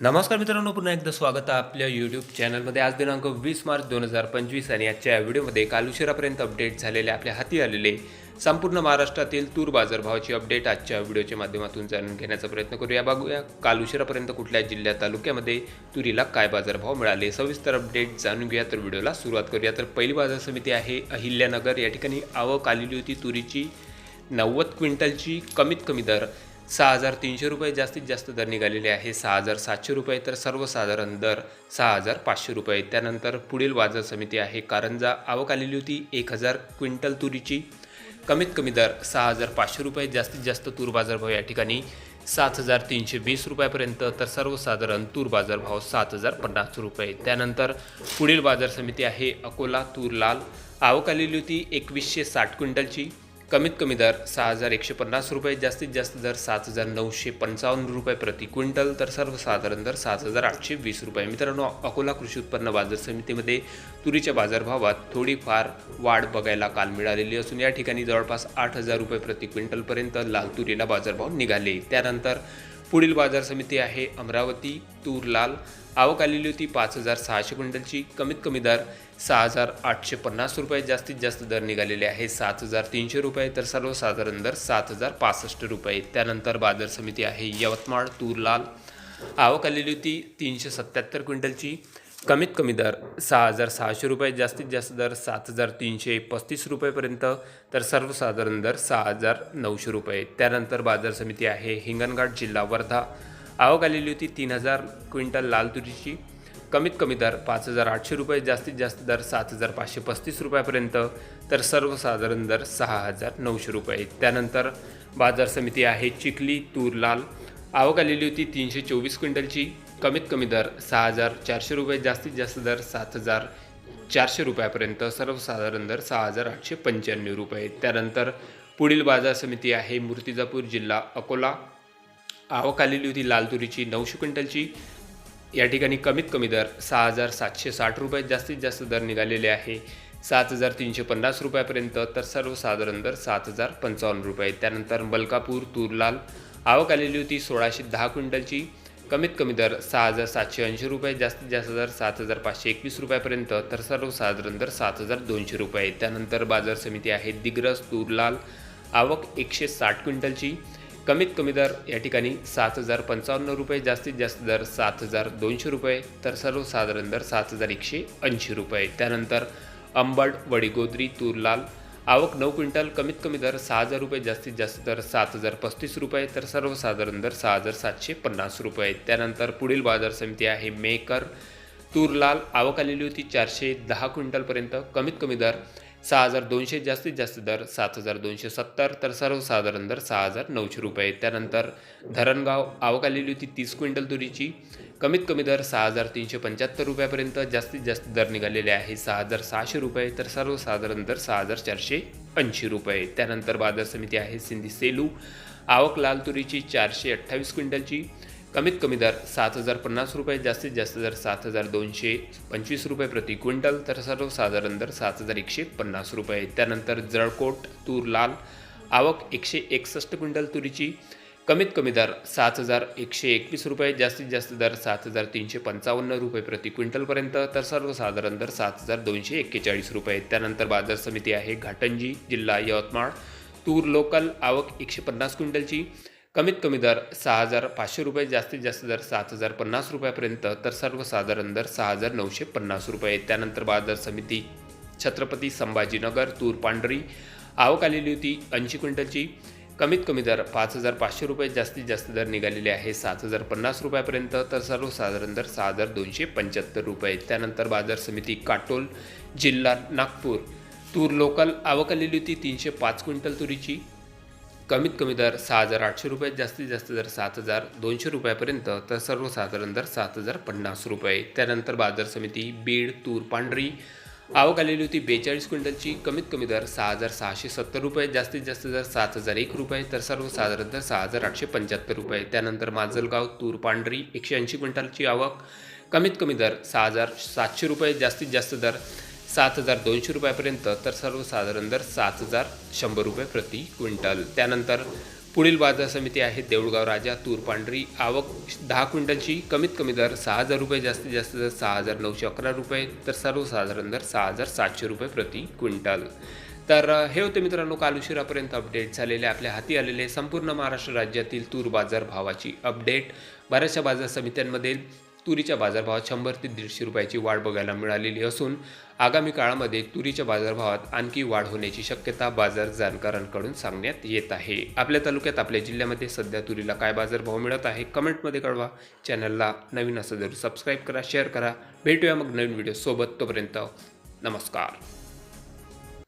नमस्कार मित्रांनो पुन्हा एकदा स्वागत आहे आपल्या यूट्यूब चॅनलमध्ये आज दिनांक वीस मार्च दोन हजार पंचवीस आणि आजच्या या व्हिडिओमध्ये काल उशिरापर्यंत अपडेट झालेले आपल्या हाती आलेले संपूर्ण महाराष्ट्रातील तूर बाजारभावाची अपडेट आजच्या व्हिडिओच्या माध्यमातून जाणून घेण्याचा प्रयत्न करूया. बघूया काल उशिरापर्यंत कुठल्या जिल्ह्या तालुक्यामध्ये तुरीला काय बाजारभाव मिळाले? सविस्तर अपडेट जाणून घेऊया तर व्हिडिओला सुरुवात करूया. तर पहिली बाजार समिती आहे अहिल्यानगर. या ठिकाणी आवक आलेली होती. तुरीची नव्वद क्विंटलची कमीत कमी दर सहा हजार तीनशे रुपये जास्तीत जास्त दर निघालेले आहे. सहा हजार सातशे रुपये तर सर्वसाधारण दर सहा हजार पाचशे रुपये. त्यानंतर पुढील बाजार समिती आहे. कारंजा आवक आलेली होती एक हजार क्विंटल तुरीची. कमीत कमी दर सहा हजार पाचशे रुपये. जास्तीत जास्त तूर बाजारभाव या ठिकाणी सात हजार तीनशे वीस रुपयापर्यंत. तर सर्वसाधारण तूर बाजारभाव सात हजार पन्नास रुपये. त्यानंतर पुढील बाजार समिती आहे अकोला तूर लाल. आवक आलेली होती एकवीसशे साठ क्विंटलची. कमीत कमी दर सहा हजार एकशे पन्नास रुपये जास्तीत जास्त दर सात हजार नऊशे पंचावन्न रुपये प्रति क्विंटल तर सर्वसाधारण दर सात हजार आठशे वीस रुपये. मित्रांनो अकोला कृषी उत्पन्न बाजार समितीमध्ये तुरीच्या बाजारभावात थोडीफार वाढ बघायला काल मिळालेली असून या ठिकाणी जवळपास आठ हजार रुपये प्रति क्विंटलपर्यंत लाल तुरीला बाजारभाव निघाले. त्यानंतर पुढील बाजार समिती आहे अमरावती तूर लाल आवक आलेली होती पाच हजार सहाशे क्विंटलची. कमीत कमी दर सहा हजार आठशे पन्नास रुपये. जास्तीत जास्त दर निघालेले आहे सात हजार तीनशे रुपये. तर सर्वसाधारण दर सात हजार पासष्ट रुपये. त्यानंतर बाजार समिती आहे यवतमाळ तूर लाल आवक आलेली होती तीनशे सत्याहत्तर क्विंटलची. कमीत कमी दर सहा हजार सहाशे रुपये. जास्तीत जास्त दर सात हजार तीनशे पस्तीस रुपयेपर्यंत. तर सर्वसाधारण दर सहा हजार नऊशे रुपये. त्यानंतर बाजार समिती आहे हिंगणघाट जिल्हा वर्धा. आवक आलेली होती तीन हजार क्विंटल लाल तुरीची. कमीत कमी दर पाच हजार आठशे रुपये जास्तीत जास्त दर सात हजार पाचशे पस्तीस रुपयापर्यंत तर सर्वसाधारण दर सहा हजार नऊशे रुपये. त्यानंतर बाजार समिती आहे चिखली तूर लाल. आवक आलेली होती तीनशे चोवीस क्विंटलची. कमीत कमी दर सहा हजार चारशे रुपये जास्तीत जास्त दर सात हजार चारशे रुपयापर्यंत सर्वसाधारण दर सहा हजार आठशे पंच्याण्णव रुपये. त्यानंतर पुढील बाजार समिती आहे मूर्तिजापूर जिल्हा अकोला. आवक आलेली होती लाल तुरीची नऊशे क्विंटलची. या ठिकाणी कमीत कमी दर सहा हजार सातशे साठ रुपये जास्तीत जास्त दर निघालेले आहे. सात हजार तीनशे पन्नास रुपयापर्यंत तर सर्वसाधारण दर सात हजार पंचावन्न रुपये. त्यानंतर मलकापूर तूरलाल आवक आलेली होती सोळाशे दहा क्विंटलची. कमीत कमी दर सहा हजार सातशे ऐंशी रुपये जास्तीत जास्त दर सात हजार पाचशे एकवीस रुपयापर्यंत तर सर्वसाधारण दर सात हजार दोनशे रुपये. त्यानंतर बाजार समिती आहे दिग्रस तूरलाल आवक एकशे साठ क्विंटलची. कमीत कमी दर या ठिकाणी सात हजार पंचावन्न रुपये जास्तीत जास्त दर सात हजार दोनशे रुपये तर सर्वसाधारण दर सात हजार एकशे ऐंशी रुपये. त्यानंतर अंबड वडीगोद्री तूरलाल आवक नऊ क्विंटल कमीत कमी दर सहा हजार रुपये जास्तीत जास्त दर सात हजार पस्तीस रुपये तर सर्वसाधारण दर सहा हजार सातशे पन्नास रुपये. त्यानंतर पुढील बाजार समिती आहे मेकर तूरलाल आवक आलेली होती चारशे दहा क्विंटलपर्यंत कमीत कमी दर सहा हजार दोनशे जास्तीत जास्त दर सात हजार दोनशे सत्तर तर सर्वसाधारण दर सहा हजार नऊशे रुपये. त्यानंतर धरणगाव आवक आलेली होती तीस क्विंटल तुरीची. कमीत कमी दर सहा हजार तीनशे पंच्याहत्तर रुपयापर्यंत जास्तीत जास्त दर निघालेले आहे सहा हजार सहाशे रुपये तर सर्वसाधारण दर सहा हजार चारशे ऐंशी रुपये. त्यानंतर बाजार समिती आहे सिंधी सेलू. आवक लाल तुरीची चारशे अठ्ठावीस क्विंटलची. कमीत कमी दर सात हजार पन्नास रुपये जास्तीत जास्त दर सात हजार दोनशे पंचवीस रुपये प्रति क्विंटल तर सर्वसाधारण दर सात हजार एकशे पन्नास रुपये. त्यानंतर जळकोट तूर लाल आवक एकशे एकसष्ट क्विंटल तुरीची. कमीत कमी दर सात हजार एकशे एकवीस रुपये जास्तीत जास्त दर सात हजार तीनशे पंचावन्न रुपये प्रति क्विंटलपर्यंत तर सर्वसाधारण दर सात हजार दोनशे एक्केचाळीस रुपये. त्यानंतर बाजार समिती आहे घाटंजी जिल्हा यवतमाळ तूर लोकल आवक एकशे पन्नास क्विंटलची. कमीत कमी दर सहा हजार पाचशे रुपये जास्तीत जास्त दर सात हजार पन्नास रुपयापर्यंत तर सर्वसाधारण दर सहा हजार नऊशे पन्नास रुपये. त्यानंतर बाजार समिती छत्रपती संभाजीनगर तूर पांढरी आवक आलेली होती ऐंशी क्विंटलची. कमीत कमी दर पाच हजार पाचशे रुपये जास्तीत जास्त दर निघालेले आहे सात हजार पन्नास रुपयापर्यंत तर सर्वसाधारण दर सहा हजार दोनशे पंच्याहत्तर रुपये. त्यानंतर बाजार समिती काटोल जिल्हा नागपूर. तूर लोकल आवक आलेली होती तीनशे पाच क्विंटल तुरीची. कमीत कमी दर सहा हजार आठशे रुपये जास्तीत जास्त दर सात हजार दोनशे रुपयापर्यंत तर सर्वसाधारण दर सात हजार पन्नास रुपये. त्यानंतर बाजार समिती बीड तूर पांढरी आवक आलेली होती बेचाळीस क्विंटलची. कमीत कमी दर सहा हजार सहाशे सत्तर रुपये जास्तीत जास्त दर सात हजार एक रुपये तर सर्वसाधारण दर सहा हजार आठशे पंच्याहत्तर रुपये. त्यानंतर माजलगाव तूर पांढरी एकशे ऐंशी क्विंटलची आवक. कमीत कमी दर सहा हजार सातशे रुपये जास्तीत जास्त दर सात हजार दोनशे रुपयापर्यंत तर सर्वसाधारण दर सात हजार शंभर रुपये प्रति क्विंटल. त्यानंतर पुढील बाजार समिती आहे देऊळगाव राजा तूर पांढरी आवक दहा क्विंटलची कमीत कमी दर सहा हजार रुपये जास्तीत जास्त दर सहा हजार नऊशे अकरा रुपये तर सर्वसाधारण दर सहा हजार सातशे रुपये प्रति क्विंटल. तर हे होते मित्रांनो काल उशिरापर्यंत अपडेट झालेले आपल्या हाती आलेले संपूर्ण महाराष्ट्र राज्यातील तूर बाजार भावाची अपडेट बऱ्याचशा बाजार समित्यांमध्ये तुरीच्या बाजारभावात शंभर ते दीडशे रुपयाची वाढ बघायला मिळालेली असून आगामी काळामध्ये तुरीच्या बाजारभावात आणखी वाढ होण्याची शक्यता बाजार जाणकारांकडून सांगण्यात येत आहे. आपल्या तालुक्यात आपल्या जिल्ह्यामध्ये सध्या तुरीला काय बाजारभाव मिळत आहे कमेंटमध्ये कळवा. चॅनलला नवीन असं जरूर सबस्क्राईब करा शेअर करा. भेटूया मग नवीन व्हिडिओसोबत तोपर्यंत नमस्कार.